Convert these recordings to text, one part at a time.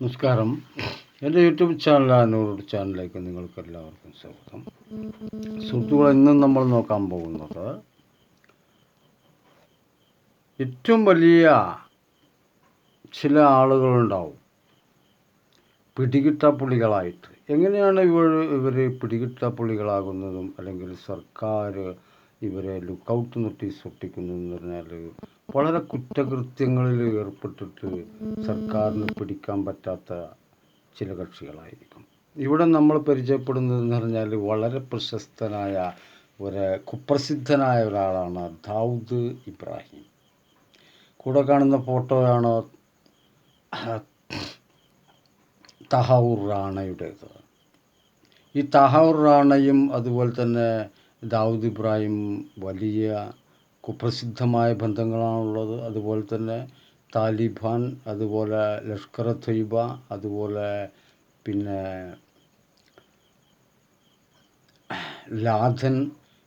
നമസ്കാരം. എന്റെ YouTube channel നൂറ് ചാനലിലേക്ക് നിങ്ങൾക്ക് എല്ലാവർക്കും സ്വാഗതം. സുഹൃത്തുക്കളെ ഇന്നും നമ്മൾ നോക്കാൻ പോകുന്നത് ഏറ്റവും വലിയ ചില ആളുകളുണ്ടാവും. പിടികിട്ടാപ്പുള്ളികളായിട്ട് എങ്ങനെയാണ് ഇവർ ഇവർ പിടികിട്ടാപ്പുള്ളികളാകുന്നതും അല്ലെങ്കിൽ സർക്കാർ ഇവരെ ലുക്കൗട്ട് നോട്ടീസ് ഒട്ടിക്കുന്നതെന്ന് പറഞ്ഞാൽ വളരെ കുറ്റകൃത്യങ്ങളിൽ ഏർപ്പെട്ടിട്ട് സർക്കാരിന് പിടിക്കാൻ പറ്റാത്ത ചില കക്ഷികളായിരിക്കും. ഇവിടെ നമ്മൾ പരിചയപ്പെടുന്നതെന്ന് പറഞ്ഞാൽ വളരെ പ്രശസ്തനായ ഒരു കുപ്രസിദ്ധനായ ഒരാളാണ് ദാവൂദ് ഇബ്രാഹിം. കൂടെ കാണുന്ന ഫോട്ടോയാണ്? തഹാവൂർ റാണയുടേത്. ഈ തഹാവൂർ റാണയും അതുപോലെ തന്നെ ദാവൂദ് ഇബ്രാഹിം വലിയ കുപ്രസിദ്ധമായ ബന്ധങ്ങളാണുള്ളത്. അതുപോലെ തന്നെ താലിബാൻ അതുപോലെ ലഷ്കർ തൊയ്ബ അതുപോലെ പിന്നെ ലാഥൻ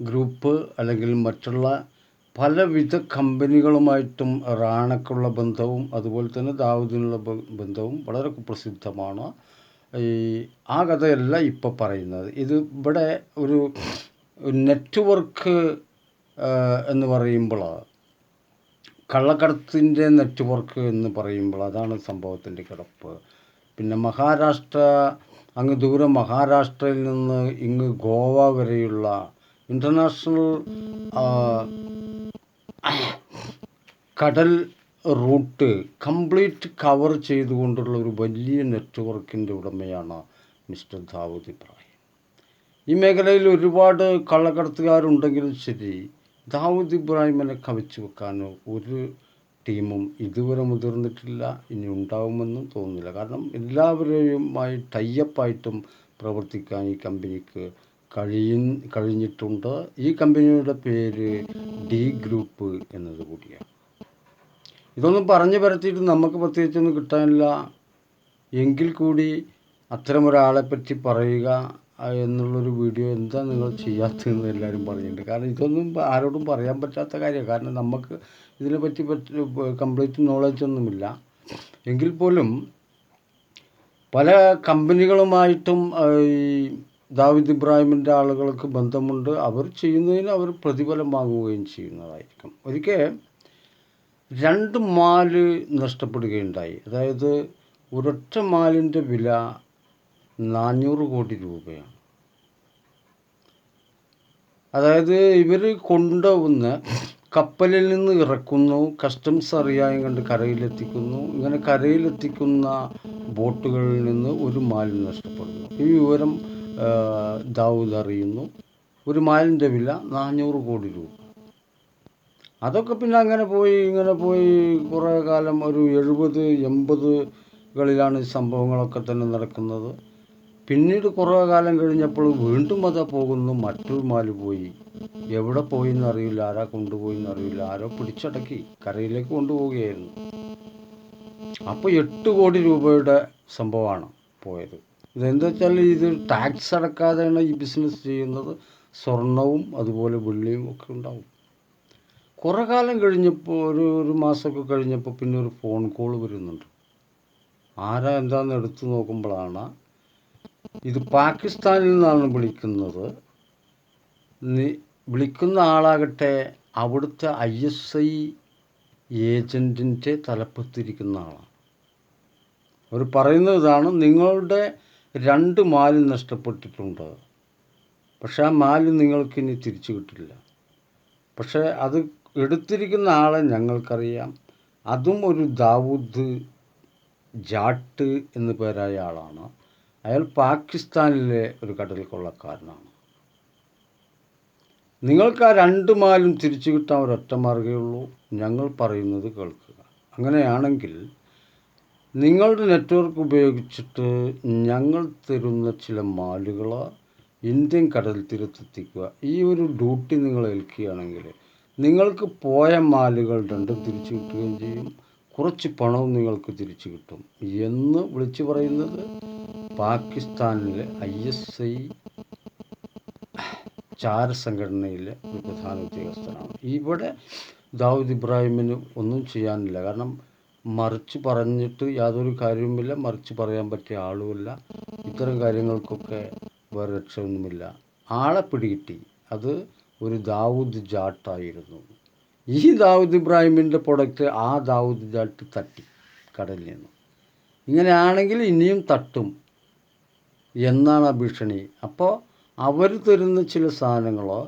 ഗ്രൂപ്പ് അല്ലെങ്കിൽ മറ്റുള്ള പലവിധ കമ്പനികളുമായിട്ടും റാണക്കുള്ള ബന്ധവും അതുപോലെ തന്നെ ദാവൂദിനുള്ള ബന്ധവും വളരെ കുപ്രസിദ്ധമാണ്. ഈ ആ കഥയല്ല ഇപ്പോൾ പറയുന്നത്. ഇത് ഇവിടെ ഒരു നെറ്റ്വർക്ക് എന്ന് പറയുമ്പോൾ കള്ളക്കടത്തിന്റെ നെറ്റ്വർക്ക് എന്ന് പറയുമ്പോൾ അതാണ് സംഭവത്തിന്റെ കിടപ്പ്. പിന്നെ മഹാരാഷ്ട്ര അങ്ങ് ദൂരെ മഹാരാഷ്ട്രയിൽ നിന്ന് ഇങ്ങ് ഗോവ വരെയുള്ള ഇന്റർനാഷണൽ കടൽ റൂട്ട് കംപ്ലീറ്റ് കവർ ചെയ്തുകൊണ്ടുള്ള ഒരു വലിയ നെറ്റ്വർക്കിന്റെ ഉടമയാണ് മിസ്റ്റർ ദാവൂദ് ഇബ്രാഹിം. ഈ മേഖലയിൽ ഒരുപാട് കള്ളക്കടത്തുകാരുണ്ടെങ്കിലും ശരി ദാവൂദ് ഇബ്രാഹിമിനെ കവച്ചു വെക്കാനോ ഒരു ടീമും ഇതുവരെ മുതിർന്നിട്ടില്ല ഇനി ഉണ്ടാവുമെന്നും തോന്നുന്നില്ല. കാരണം എല്ലാവരെയുമായി ടൈപ്പായിട്ടും പ്രവർത്തിക്കാൻ ഈ കമ്പനിക്ക് കഴിയ കഴിഞ്ഞിട്ടുണ്ട്. ഈ കമ്പനിയുടെ പേര് ഡി ഗ്രൂപ്പ് എന്നത് കൂടിയാണ്. ഇതൊന്നും പറഞ്ഞു പരത്തിയിട്ട് നമുക്ക് പ്രത്യേകിച്ചൊന്നും കിട്ടാനില്ല. എങ്കിൽ കൂടി അത്തരമൊരാളെ പറ്റി പറയുക എന്നുള്ളൊരു വീഡിയോ എന്താ നിങ്ങൾ ചെയ്യാത്തതെന്ന് എല്ലാവരും പറയുന്നുണ്ട് കാരണം ഇതൊന്നും ആരോടും പറയാൻ പറ്റാത്ത കാര്യമാണ്. കാരണം നമുക്ക് ഇതിനെപ്പറ്റി പറ്റി കംപ്ലീറ്റ് നോളജ് ഒന്നുമില്ല. എങ്കിൽ പോലും പല കമ്പനികളുമായിട്ടും ഈ ദാവിദ് ഇബ്രാഹിമിന്റെ ആളുകൾക്ക് ബന്ധമുണ്ട്. അവർ ചെയ്യുന്നതിന് അവർ പ്രതിഫലം വാങ്ങുകയും ചെയ്യുന്നതായിരിക്കും. ഒരിക്കൽ രണ്ട് മാൽ നഷ്ടപ്പെടുകയുണ്ടായി. അതായത് ഒരൊറ്റ മാലിന്റെ വില നാനൂറ് കോടി രൂപയാണ്. അതായത് ഇവർ കൊണ്ടുവന്ന് കപ്പലിൽ നിന്ന് ഇറക്കുന്നു കസ്റ്റംസ് അറിയാൻ കണ്ട് കരയിലെത്തിക്കുന്നു ഇങ്ങനെ കരയിലെത്തിക്കുന്ന ബോട്ടുകളിൽ നിന്ന് ഒരു മാലിന് നഷ്ടപ്പെടുന്നു. ഈ വിവരം ദാവൂദ് അറിയുന്നു. ഒരു മാലിന്റെ വില നാനൂറ് കോടി രൂപ. അതൊക്കെ പിന്നെ അങ്ങനെ പോയി ഇങ്ങനെ പോയി കുറേ കാലം ഒരു എഴുപത് എൺപതുകളിലാണ് സംഭവങ്ങളൊക്കെ തന്നെ നടക്കുന്നത്. പിന്നീട് കുറേ കാലം കഴിഞ്ഞപ്പോൾ വീണ്ടും അത് പോകുന്നു. മറ്റൊരു മാൽ പോയി. എവിടെ പോയി എന്നറിയില്ല ആരാ കൊണ്ടുപോയി എന്നറിയില്ല ആരോ പിടിച്ചടക്കി കരയിലേക്ക് കൊണ്ടുപോവുകയായിരുന്നു. അപ്പോൾ എട്ട് കോടി രൂപയുടെ സംഭവമാണ് പോയത്. ഇതെന്താ വെച്ചാൽ ഇത് ടാക്സ് അടക്കാതെയാണ് ഈ ബിസിനസ് ചെയ്യുന്നത്. സ്വർണവും അതുപോലെ വെള്ളിയും ഒക്കെ ഉണ്ടാവും. കുറേ കാലം കഴിഞ്ഞപ്പോൾ ഒരു ഒരു മാസമൊക്കെ കഴിഞ്ഞപ്പോൾ പിന്നെ ഒരു ഫോൺ കോൾ വരുന്നുണ്ട്. ആരാ എന്താണെന്ന് എടുത്തു നോക്കുമ്പോഴാണ് ഇത് പാകിസ്ഥാനിൽ നിന്നാണ് വിളിക്കുന്നത്. വിളിക്കുന്ന ആളാകട്ടെ അവിടുത്തെ ഐ എസ് ഐ ഏജന്റിന്റെ തലപ്പത്തിരിക്കുന്ന ആളാണ്. അവർ പറയുന്നത് ഇതാണ് നിങ്ങളുടെ രണ്ട് മാൽ നഷ്ടപ്പെട്ടിട്ടുണ്ട്. പക്ഷെ ആ മാൽ നിങ്ങൾക്ക് ഇനി തിരിച്ചു കിട്ടില്ല. പക്ഷേ അത് എടുത്തിരിക്കുന്ന ആളെ ഞങ്ങൾക്കറിയാം. അതും ഒരു ദാവൂദ് ജാട്ട് എന്നു പേരായ ആളാണ്. അയാൾ പാകിസ്ഥാനിലെ ഒരു കടൽ കൊള്ളക്കാരനാണ് നിങ്ങൾക്ക് ആ രണ്ട് മാലും തിരിച്ചു കിട്ടാൻ ഒരൊറ്റ മാർഗമേ ഉള്ളൂ. ഞങ്ങൾ പറയുന്നത് കേൾക്കുക. അങ്ങനെയാണെങ്കിൽ നിങ്ങളുടെ നെറ്റ്വർക്ക് ഉപയോഗിച്ചിട്ട് ഞങ്ങൾ തരുന്ന ചില മാലുകൾ ഇന്ത്യൻ കടൽ തീരത്തെത്തിക്കുക. ഈ ഒരു ഡ്യൂട്ടി നിങ്ങൾ ഏൽക്കുകയാണെങ്കിൽ നിങ്ങൾക്ക് പോയ മാലുകൾ രണ്ടും തിരിച്ചു കിട്ടുകയും ചെയ്യും. കുറച്ച് പണവും നിങ്ങൾക്ക് തിരിച്ചു കിട്ടും എന്ന് വിളിച്ചു പറയുന്നത് പാകിസ്ഥാനിലെ ഐ എസ് ഐ ചാര സംഘടനയിലെ ഒരു പ്രധാന ഉദ്യോഗസ്ഥനാണ്. ഇവിടെ ദാവൂദ് ഇബ്രാഹിമിന് ഒന്നും ചെയ്യാനില്ല. കാരണം മറിച്ച് പറഞ്ഞിട്ട് യാതൊരു കാര്യവുമില്ല മറിച്ച് പറയാൻ പറ്റിയ ആളുമില്ല. ഇത്തരം കാര്യങ്ങൾക്കൊക്കെ വേറെ രക്ഷയൊന്നുമില്ല. ആളെ പിടികിട്ടി. അത് ഒരു ദാവൂദ് ജാട്ടായിരുന്നു. ഈ ദാവൂദ് ഇബ്രാഹിമിന്റെ പ്രൊഡക്റ്റ് ആ ദാവൂദ് ജാട്ട് തട്ടി കടലിൽ നിന്ന്. ഇങ്ങനെയാണെങ്കിൽ ഇനിയും തട്ടും. എന്നാണ് ആ ഭീഷണി. അപ്പോൾ അവർ തരുന്ന ചില സാധനങ്ങളോ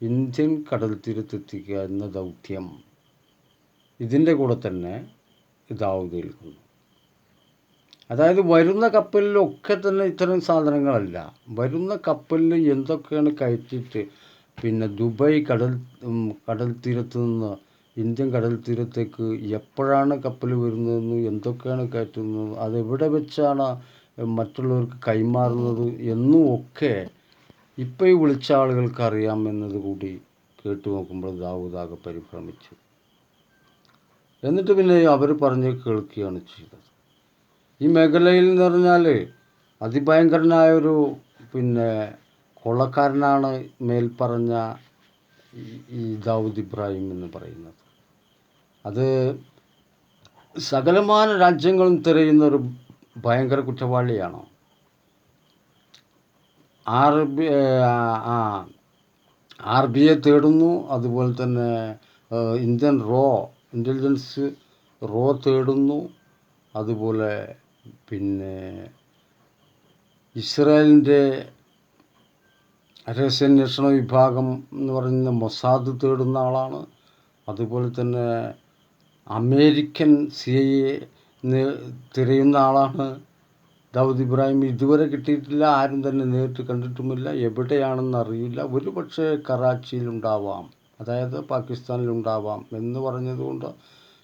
ഇന്ത്യൻ കടൽ തീരത്തെത്തിക്കുക എന്ന ദൗത്യം ഇതിന്റെ കൂടെ തന്നെ ഏൽക്കുന്നു അതായത് വരുന്ന കപ്പലിലൊക്കെ തന്നെ ഇത്തരം സാധനങ്ങളല്ല. വരുന്ന കപ്പലിൽ എന്തൊക്കെയാണ് കയറ്റിയിട്ട് പിന്നെ ദുബായ് കടൽ കടൽ തീരത്ത് നിന്ന് ഇന്ത്യൻ കടൽ തീരത്തേക്ക് എപ്പോഴാണ് കപ്പൽ വരുന്നതെന്ന് എന്തൊക്കെയാണ് കയറ്റുന്നത് അതെവിടെ വെച്ചാണ് മറ്റുള്ളവർക്ക് കൈമാറുന്നത് എന്നും ഒക്കെ ഇപ്പോൾ ഈ വിളിച്ച ആളുകൾക്ക് അറിയാം എന്നത് കൂടി കേട്ടു നോക്കുമ്പോൾ ദാവൂദാകെ പരിഭ്രമിച്ചു. എന്നിട്ട് പിന്നെ അവർ പറഞ്ഞ് കേൾക്കുകയാണ് ചെയ്തത്. ഈ മേഖലയിൽ എന്ന് പറഞ്ഞാൽ അതിഭയങ്കരനായ ഒരു പിന്നെ കൊള്ളക്കാരനാണ് മേൽപ്പറഞ്ഞ ഈ- ദാവൂദ് ഇബ്രാഹിം എന്ന് പറയുന്നത്. അത് സകലമാന രാജ്യങ്ങളും തിരയുന്ന ഒരു ഭയങ്കര കുറ്റവാളിയാണോ? ആർ ബി ആ ആർ ബി ഐ തേടുന്നു. അതുപോലെ തന്നെ ഇന്ത്യൻ റോ ഇന്റലിജൻസ് റോ തേടുന്നു. അതുപോലെ പിന്നെ ഇസ്രായേലിന്റെ രഹസ്യാന്വേഷണ വിഭാഗം എന്ന് പറയുന്ന മൊസാദ് തേടുന്ന ആളാണ്. അതുപോലെ തന്നെ അമേരിക്കൻ സി ഐ എ തിരയുന്ന ആളാണ്. ദാവൂദ് ഇബ്രാഹിം. ഇതുവരെ കിട്ടിയിട്ടില്ല. ആരും തന്നെ നേരിട്ട് കണ്ടിട്ടുമില്ല. എവിടെയാണെന്ന് അറിയില്ല. ഒരു പക്ഷേ കറാച്ചിയിലുണ്ടാവാം. അതായത് പാകിസ്ഥാനിലുണ്ടാവാം എന്ന് പറഞ്ഞതുകൊണ്ട്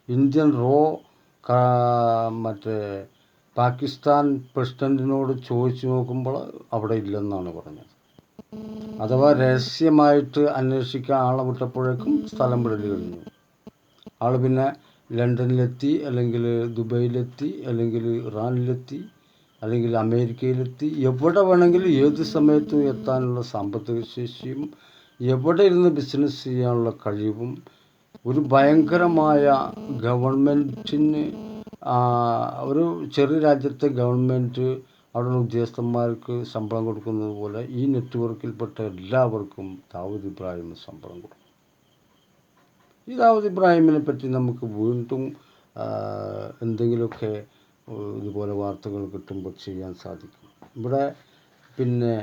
ഇന്ത്യൻ റോ മറ്റേ പാകിസ്ഥാൻ പ്രസിഡന്റിനോട് ചോദിച്ചു നോക്കുമ്പോൾ അവിടെ ഇല്ലെന്നാണ് പറഞ്ഞത്. അഥവാ രഹസ്യമായിട്ട് അന്വേഷിക്കാൻ ആളെ വിട്ടപ്പോഴേക്കും സ്ഥലം വിടൽ കഴിഞ്ഞു. ആൾ പിന്നെ ലണ്ടനിലെത്തി അല്ലെങ്കിൽ ദുബൈയിലെത്തി അല്ലെങ്കിൽ ഇറാനിലെത്തി അല്ലെങ്കിൽ അമേരിക്കയിലെത്തി എവിടെ വേണമെങ്കിലും ഏത് സമയത്തും എത്താനുള്ള സാമ്പത്തിക ശേഷിയും എവിടെ ഇരുന്ന് ബിസിനസ് ചെയ്യാനുള്ള കഴിവും ഒരു ഭയങ്കരമായ ഗവൺമെന്റിന് ഒരു ചെറിയ രാജ്യത്തെ ഗവൺമെന്റ് അവിടെയുള്ള ഉദ്യോഗസ്ഥന്മാർക്ക് ശമ്പളം കൊടുക്കുന്നത് പോലെ ഈ നെറ്റ്വർക്കിൽപ്പെട്ട എല്ലാവർക്കും ദാവൂദ് ഇബ്രാഹിം ശമ്പളം കൊടുക്കും. ഈ ദാവൂദ് ഇബ്രാഹിമിനെ പറ്റി നമുക്ക് വീണ്ടും എന്തെങ്കിലുമൊക്കെ ഇതുപോലെ വാർത്തകൾ കിട്ടുമ്പോൾ ചെയ്യാൻ സാധിക്കും. ഇവിടെ പിന്നെ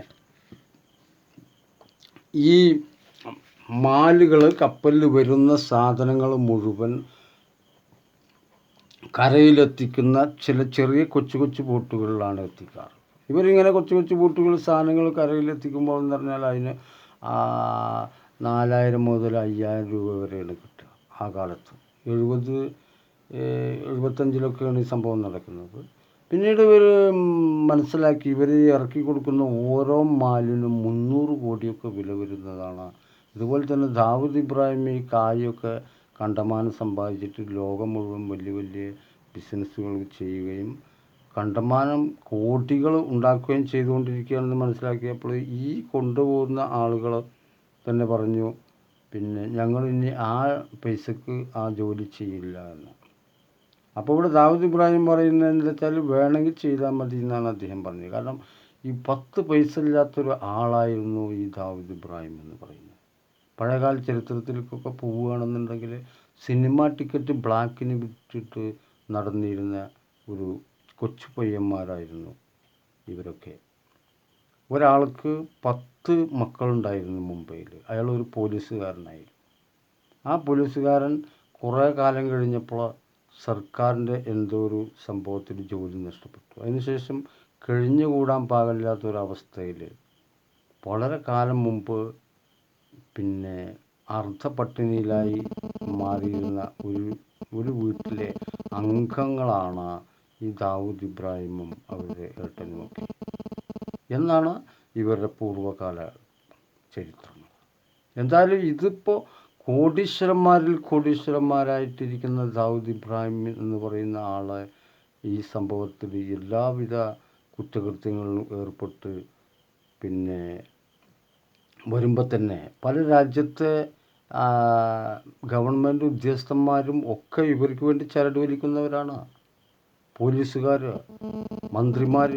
ഈ മാലുകൾ കപ്പലിൽ വരുന്ന സാധനങ്ങൾ മുഴുവൻ കരയിലെത്തിക്കുന്ന ചില ചെറിയ കൊച്ചു കൊച്ചു ബോട്ടുകളിലാണ് എത്തിക്കാറ്. ഇവരിങ്ങനെ കൊച്ചു കൊച്ചു ബോട്ടുകൾ സാധനങ്ങൾ കരയിലെത്തിക്കുമ്പോൾ എന്ന് പറഞ്ഞാൽ അതിന് നാലായിരം മുതൽ അയ്യായിരം രൂപ വരെയാണ് കിട്ടുക. ആ കാലത്ത് എഴുപത് എഴുപത്തഞ്ചിലൊക്കെയാണ് ഈ സംഭവം നടക്കുന്നത്. പിന്നീട് ഇവർ മനസ്സിലാക്കി ഇവർ ഇറക്കി കൊടുക്കുന്ന ഓരോ മാലിനും മുന്നൂറ് കോടിയൊക്കെ വില വരുന്നതാണ്. ഇതുപോലെ തന്നെ ദാവൂദ് ഇബ്രാഹിം ഈ കായൊക്കെ കണ്ടമാനം സമ്പാദിച്ചിട്ട് ലോകം മുഴുവൻ വലിയ വലിയ ബിസിനസ്സുകൾ ചെയ്യുകയും കണ്ടമാനം കോടികൾ ഉണ്ടാക്കുകയും ചെയ്തുകൊണ്ടിരിക്കുകയാണെന്ന് മനസ്സിലാക്കിയപ്പോൾ ഈ കൊണ്ടുപോകുന്ന ആളുകൾ തന്നെ പറഞ്ഞു പിന്നെ ഇനി ആ പൈസക്ക് ആ ജോലി ചെയ്യില്ല എന്ന്. അപ്പോൾ ഇവിടെ ദാവൂദ് ഇബ്രാഹിം പറയുന്നത് എന്താ വെച്ചാൽ വേണമെങ്കിൽ ചെയ്താൽ മതി എന്നാണ് അദ്ദേഹം പറഞ്ഞത്. കാരണം ഈ പത്ത് പൈസ ഇല്ലാത്തൊരു ആളായിരുന്നു ഈ ദാവൂദ് ഇബ്രാഹിം എന്ന് പറയുന്നത്. പഴയകാല ചരിത്രത്തിലേക്കൊക്കെ പോവുകയാണെന്നുണ്ടെങ്കിൽ സിനിമ ടിക്കറ്റ് ബ്ലാക്കിന് വിട്ടിട്ട് നടന്നിരുന്ന ഒരു കൊച്ചു പയ്യന്മാരായിരുന്നു ഇവരൊക്കെ. ഒരാൾക്ക് പത്ത് മക്കളുണ്ടായിരുന്നു മുംബൈയിൽ. അയാൾ ഒരു പോലീസുകാരനായിരുന്നു ആ പോലീസുകാരൻ കുറേ കാലം കഴിഞ്ഞപ്പോൾ സർക്കാരിന്റെ എന്തോ ഒരു സംഭവത്തിൽ ജോലി നഷ്ടപ്പെട്ടു. അതിനുശേഷം കഴിഞ്ഞുകൂടാൻ പാകില്ലാത്ത ഒരവസ്ഥയിൽ വളരെ കാലം മുമ്പ് പിന്നെ അർദ്ധപട്ടിണിയിലായി മാറിയിരുന്ന ഒരു ഒരു വീട്ടിലെ അംഗങ്ങളാണ് ഈ ദാവൂദ് ഇബ്രാഹിമും അവരുടെ ഏട്ടനുമൊക്കെ. എന്നാണ് ഇവരുടെ പൂർവകാല ചരിത്രം. എന്തായാലും ഇതിപ്പോൾ കോടീശ്വരന്മാരിൽ കോടീശ്വരന്മാരായിട്ടിരിക്കുന്ന ദാവൂദ് ഇബ്രാഹിം എന്ന് പറയുന്ന ആളെ ഈ സംഭവത്തിൽ എല്ലാവിധ കുറ്റകൃത്യങ്ങളിലും ഏർപ്പെട്ട് പിന്നെ വരുമ്പോൾ തന്നെ പല രാജ്യത്തെ ഗവൺമെന്റ് ഉദ്യോഗസ്ഥന്മാരും ഒക്കെ ഇവർക്ക് വേണ്ടി ചരട് വലിക്കുന്നവരാണ്. പോലീസുകാർ മന്ത്രിമാർ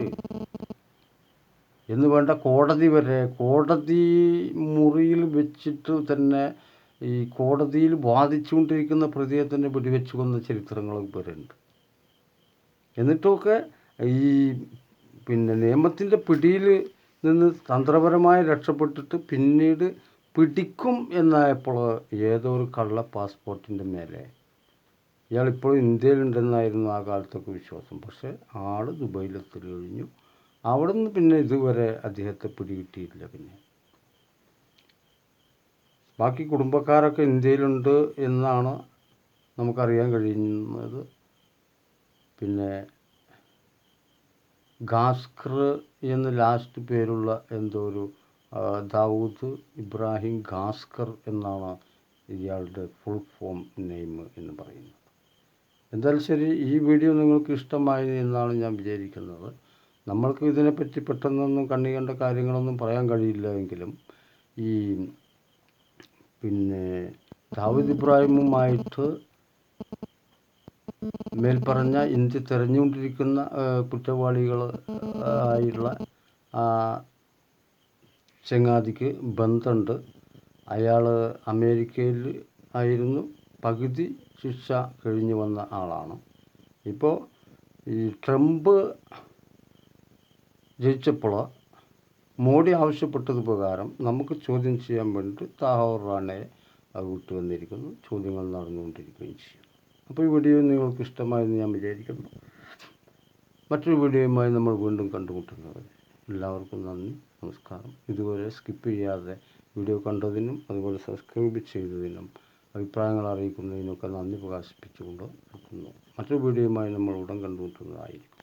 എന്ന് വേണ്ട കോടതി വരെ കോടതി മുറിയിൽ വെച്ചിട്ട് തന്നെ ഈ കോടതിയിൽ വാദിച്ചുകൊണ്ടിരിക്കുന്ന പ്രതിയെ തന്നെ വെടിവെച്ച് കൊന്ന ചരിത്രങ്ങൾ ഉണ്ട് എന്നിട്ടൊക്കെ ഈ പിന്നെ നിയമത്തിന്റെ പിടിയിൽ നിന്ന് തന്ത്രപരമായി രക്ഷപ്പെട്ടിട്ട് പിന്നീട് പിടിക്കും എന്നായപ്പോൾ ഏതോ ഒരു കള്ള പാസ്പോർട്ടിന്റെ മേലെ. ഇയാളിപ്പോഴും ഇന്ത്യയിലുണ്ടെന്നായിരുന്നു ആ കാലത്തൊക്കെ വിശ്വാസം. പക്ഷേ ആൾ ദുബൈയിലെത്തി കഴിഞ്ഞു അവിടെ നിന്ന് പിന്നെ ഇതുവരെ അദ്ദേഹത്തെ പിടികിട്ടിയില്ല പിന്നെ. ബാക്കി കുടുംബക്കാരൊക്കെ ഇന്ത്യയിലുണ്ട് എന്നാണ് നമുക്കറിയാൻ കഴിയുന്നത്. പിന്നെ ഗാസ്കർ എന്ന് ലാസ്റ്റ് പേരുള്ള എന്തോ ഒരു ദാവൂദ് ഇബ്രാഹിം ഗാസ്കർ എന്നാണ് ഇയാളുടെ ഫുൾ ഫോം നെയിം എന്ന് പറയുന്നത്. എന്തായാലും ശരി ഈ വീഡിയോ നിങ്ങൾക്ക് ഇഷ്ടമായി എന്നാണ് ഞാൻ വിചാരിക്കുന്നത്. നമ്മൾക്ക് ഇതിനെപ്പറ്റി പെട്ടെന്നൊന്നും കണ്ണി കണ്ട കാര്യങ്ങളൊന്നും പറയാൻ കഴിയില്ല എങ്കിലും ഈ പിന്നെ ദാവൂദ് ഇബ്രാഹിമുമായിട്ട് മേൽപ്പറഞ്ഞ ഇന്ത്യ തെരഞ്ഞുകൊണ്ടിരിക്കുന്ന കുറ്റവാളികൾ ആയിട്ടുള്ള ആ ചങ്ങാതിക്ക് ബന്ധമുണ്ട്. അയാൾ അമേരിക്കയിൽ ആയിരുന്നു. പകുതി ശിക്ഷ കഴിഞ്ഞു വന്ന ആളാണ്. ഇപ്പോൾ ഈ ട്രംപ് ജയിച്ചപ്പോൾ മോഡി ആവശ്യപ്പെട്ടത് പ്രകാരം നമുക്ക് ചോദ്യം ചെയ്യാൻ വേണ്ടിയിട്ട് താഹോർ റാണയെ വിട്ടു വന്നിരിക്കുന്നു. ചോദ്യങ്ങൾ നടന്നുകൊണ്ടിരിക്കുകയും ചെയ്യും. അപ്പോൾ ഈ വീഡിയോ നിങ്ങൾക്ക് ഇഷ്ടമായെന്ന് ഞാൻ വിചാരിക്കുന്നു. മറ്റൊരു വീഡിയോയുമായി നമ്മൾ വീണ്ടും കണ്ടുമുട്ടുന്നത് എല്ലാവർക്കും നന്ദി നമസ്കാരം. ഇതുവരെ സ്കിപ്പ് ചെയ്യാതെ വീഡിയോ കണ്ടതിനും അതുപോലെ സബ്സ്ക്രൈബ് ചെയ്തതിനും അഭിപ്രായങ്ങൾ അറിയിക്കുന്നതിനൊക്കെ നന്ദി പ്രകാശിപ്പിച്ചുകൊണ്ട് നിർത്തുന്നു മറ്റൊരു വീഡിയോയുമായി നമ്മൾ ഉടൻ കണ്ടുമുട്ടുന്നതായിരിക്കും.